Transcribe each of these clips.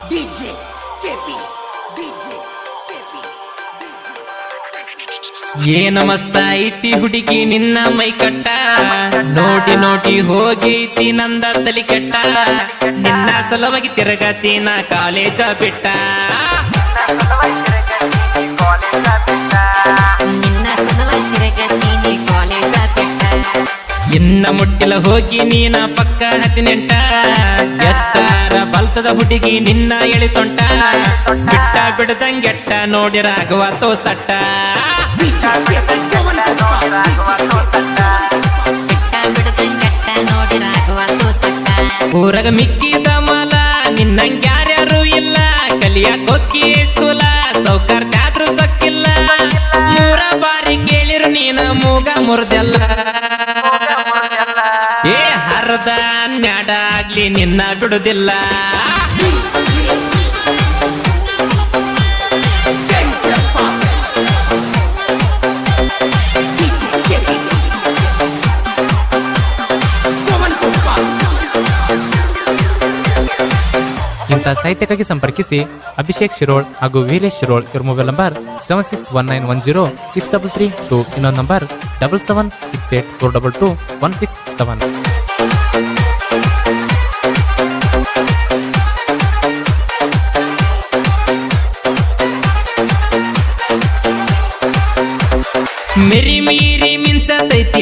DJ KP DJ KP ಏನ ಮಸ್ತ ಐತಿ ಹುಡುಗಿ ನಿನ್ನ ಮೈ ಕಟ್ಟ? ನೋಡಿ ನೋಡಿ ಹೋಗೈತಿ ನಂದ ತಲಿ ಕಟ್ಟ? ನಿನ್ನ ಸಲವಾಗಿ ತಿರುಗತಿ ನಾ ಕಾಲೇಜ ಬಿಟ್ಟ? ಇನ್ನ ಮುಟ್ಟಿಲ ಹೋಗಿ ನೀನ ಪಕ್ಕ ಹದಿನೆಂಟ. ಎಸ್ತಾರ ಬಲ್ತದ ಹುಡುಗಿ ನಿನ್ನ ಎಳಿತೊಂಟ. ಬಿಟ್ಟ ಬಿಡದಂಗೆಟ್ಟ ನೋಡಿ ರಾಘವ ತೋಸಟ್ಟ. ಊರಗ ಮಿಕ್ಕಿದ ಮಲ ನಿನ್ನಂಗ್ಯಾರ್ಯಾರು ಇಲ್ಲ. ಕಲಿಯಾಕೊಕ್ಕಿ ಸ್ಕೂಲ ಸೌಕರ್ಯಾದ್ರೂ ಸಕ್ಕಿಲ್ಲ. ಮೂರ ಬಾರಿ ಕೇಳಿರು ನೀನ ಮೂಗ ಮುರಿದೆಲ್ಲ. ಆಗ್ಲಿ ನಿನ್ನ ಬಿಡುದಿಲ್ಲ. ಇಂಥ ಸಾಹಿತ್ಯಕ್ಕಾಗಿ ಸಂಪರ್ಕಿಸಿ ಅಭಿಷೇಕ್ ಶಿರೋಳ್ ಹಾಗೂ ವೀರೇಶ್ ಶಿರೋಳ್ ಇವ್ರ mobile number seven six one nine one zero six double three two ಇನ್ನೊಂದು number double seven six eight four double two one six seven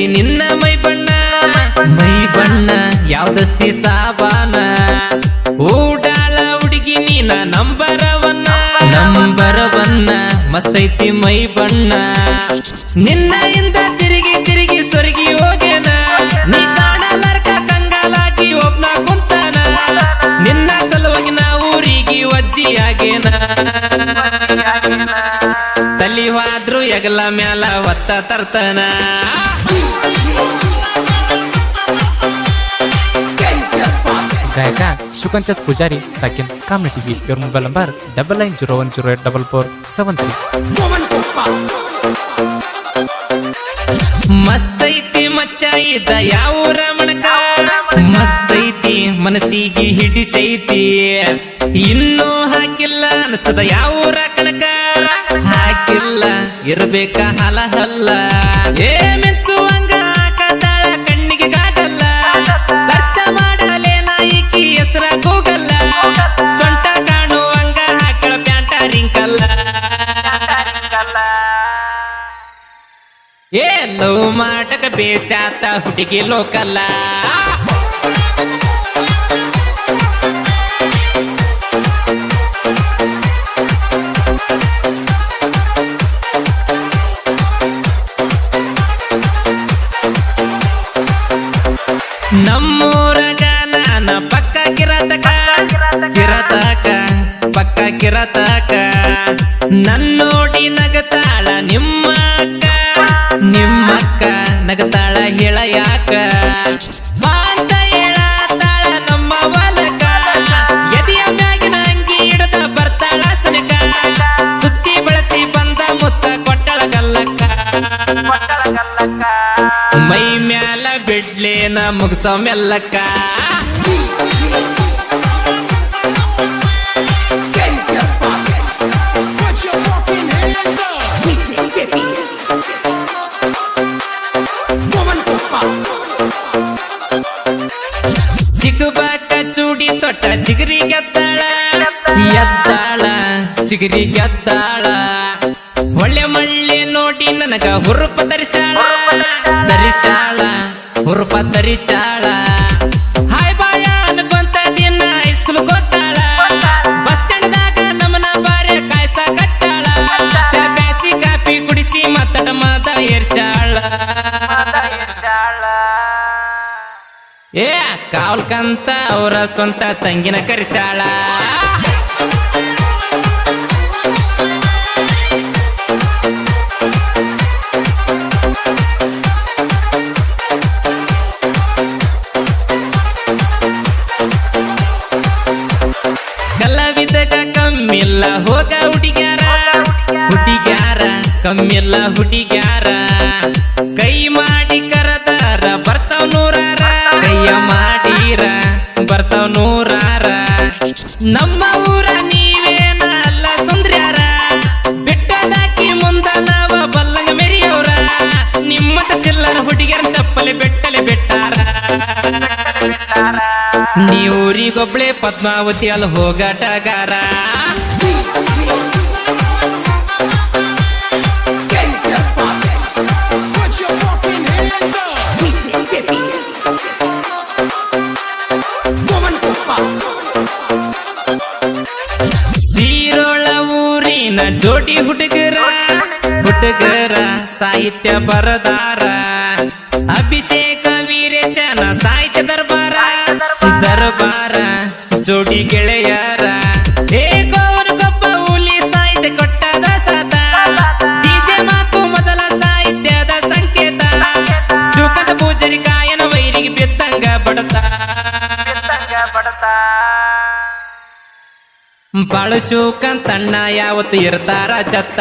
ನಿನ್ನ ಮೈ ಬಣ್ಣ ಮೈ ಬಣ್ಣ, ಯಾವ್ದಸ್ತಿ ಸಾಬಾನ? ಊಟ ಹುಡುಗಿ ನೀನ ನಂಬರವನ್ನ? ನಂಬರವನ್ನ, ಮಸ್ತೈತಿ ಮೈ ಬಣ್ಣ. ನಿನ್ನ ಇಂದ ತಿರುಗಿ ತಿರುಗಿ ಸೊರಗಿ ಹೋಗೇನ ನೀ ಕಾಣಲಾರ್ಕ ಕಂಗಾಲಾಗಿ ಒಬ್ನ ಕುಂತಾನ? ನಿನ್ನ ಸಲುವಾಗಿ ನಾ ಊರಿಗೆ ವಜ್ಜಿಯಾಗೇನ ತಲಿ ಹೋದ್ರು ಎಗಲ ಮ್ಯಾಲ ಒತ್ತ ತರ್ತನ. ಗಾಯಕ ಶುಕಂಚಸ್ ಪೂಜಾರಿ ಸಾಕಿನ್ ಕಾಮ್ನಿ ಟಿವಿ ಇವ್ರ mobile number double nine zero one zero eight double four seven three ಮಸ್ತೈತಿ ಮಚ್ಚ ಇದ್ದ ಯಾವ ರಮಣಕ ಮಸ್ತೈತಿ ಮನಸ್ಸಿಗೆ ಹಿಡಿಸೈತಿ. ಇನ್ನೂ ಹಾಕಿಲ್ಲ ಅನಿಸ್ತದ ಯಾವ ಇರ್ಬೇಕ ಹಲ ಹಲ್ಲ. ಏ ಮೆಚ್ಚುವಂಗ ಕದಳ ಕಣ್ಣಿಗೆ ಕಾಗಲ್ಲ ಖರ್ಚ ಮಾಡಲೇ ನಾಯಿಕಿ ಹೆಸರ ಕೂಗಲ್ಲ ಸೊಂಟ ಕಾಣುವಂಗ ಹಾಕಳ ಪ್ಯಾಂಟ ರಿಂಕಲ್ಲ. ಏ ಲವ್ ಮಾಡಕ ಬೇಸಾತ ಹುಡುಗಿ ಲೋಕಲ್ಲ. ಕಿರತಕ ನನ್ನೋಡಿ ನಗತಾಳ ನಿಮ್ಮಕ್ಕ. ನಿಮ್ಮಕ್ಕ ನಗತಾಳ ಹೇಳ ಯಾಕ ನಮ್ಮ ಮೈ ಮ್ಯಾಲ ಬಿಡ್ಲೇನ ಮುಗ್ಸ ಮೆಲ್ಲಕ್ಕ. ಚಿಗುಬಾಕ ಚೂಡಿ ತೊಟ್ಟ ಚಿಗರಿ ಗೆದ್ದಾಳ ಎದ್ದಾಳ ಚಿಗರಿ ಗೆದ್ದಾಳ ಒಳ್ಳೆ ಮಳ್ಳೆ ನೋಡಿ ನನಗ ಹುರುಪ ತರಿಸಾಳ ತರಿಸಾಳ ಹುರುಪ ದರಿಸಾಳ ಹಾಯ್ ಬಾಯ ಅನ್ಕೊಂತ ದಿನ ಹೈಸ್ಕೂಲ್ ಗೊತ್ತಾಳ. ಬಸ್ ಸ್ಟ್ಯಾಂಡ್ದಾಗ ನಮ್ಮನ ಬಾರೆ ಕಾಯ್ಸ ಕಚ್ಚಾಳ ಚಾ ಕಾಫಿ ಕುಡಿಸಿ ಮತ್ತಟ ಮಾದ ಏರ್ಸಾಳ ಏ ಕಾವಲ್ಕಂತ ಅವರ ಸ್ವಂತ ತಂಗಿನ ಕರಿಸಾಳ. ಕಲಾವಿದಗ ಕಮ್ಮಿಲ್ಲ ಹೋಗ ಹುಡುಗ್ಯಾರ. ಹುಡುಗ್ಯಾರ, ಕಮ್ಮಿಲ್ಲ ಹುಡುಗ್ಯಾರ. ಕೈ ಮಾಡಿ ಕರದಾರ ಬರ್ತಾವ್ ನೂರಾರ ಕೈಯ ಮಾಡೀರ, ಬರ್ತಾವ ನೂರಾರ. ನಮ್ಮ ಊರ ನೀವೇನ ಅಲ್ಲ ಸುಂದ್ರ್ಯಾರ? ಬೆಟ್ಟದಾಕಿ ಮುಂದ ನಾವ ಬಲ್ಲಂಗ ಮೆರಿಯೋರ ನಿಮ್ಮಟ ಚಿಲ್ಲರ ಹುಡುಗಿಯರ ಚಪ್ಪಲಿ ಬೆಟ್ಟಲೆ ಬೆಟ್ಟಾರ. ನೀವೂರಿಗೊಬ್ಳೆ ಪದ್ಮಾವತಿ ಅಲ್ಲಿ ಹೋಗಾಟಗಾರ. ಸೀರೋಳ ಊರಿನ ಜೋಡಿ ಹುಡುಗರ ಹುಡುಗರ ಸಾಹಿತ್ಯ ಬರದಾರ. ಅಭಿಷೇಕ, ವೀರೇಶನ ಸಾಹಿತ್ಯ ದರ್ಬಾರ ದರ್ಬಾರ ಜೋಡಿ ಗೆಳೆಯರ. ಡಿಜೆ ಮಾತು ಮೊದಲ ಸಾಹಿತ್ಯದ ಪೂಜರಿ ಕಾಯನ ಬಿದ್ದಂಗ ಬಡತ. ಬಾಳು ಕಂತಣ್ಣ ಯಾವತ್ತು ಇರ್ತಾರ ಚತ್ತ?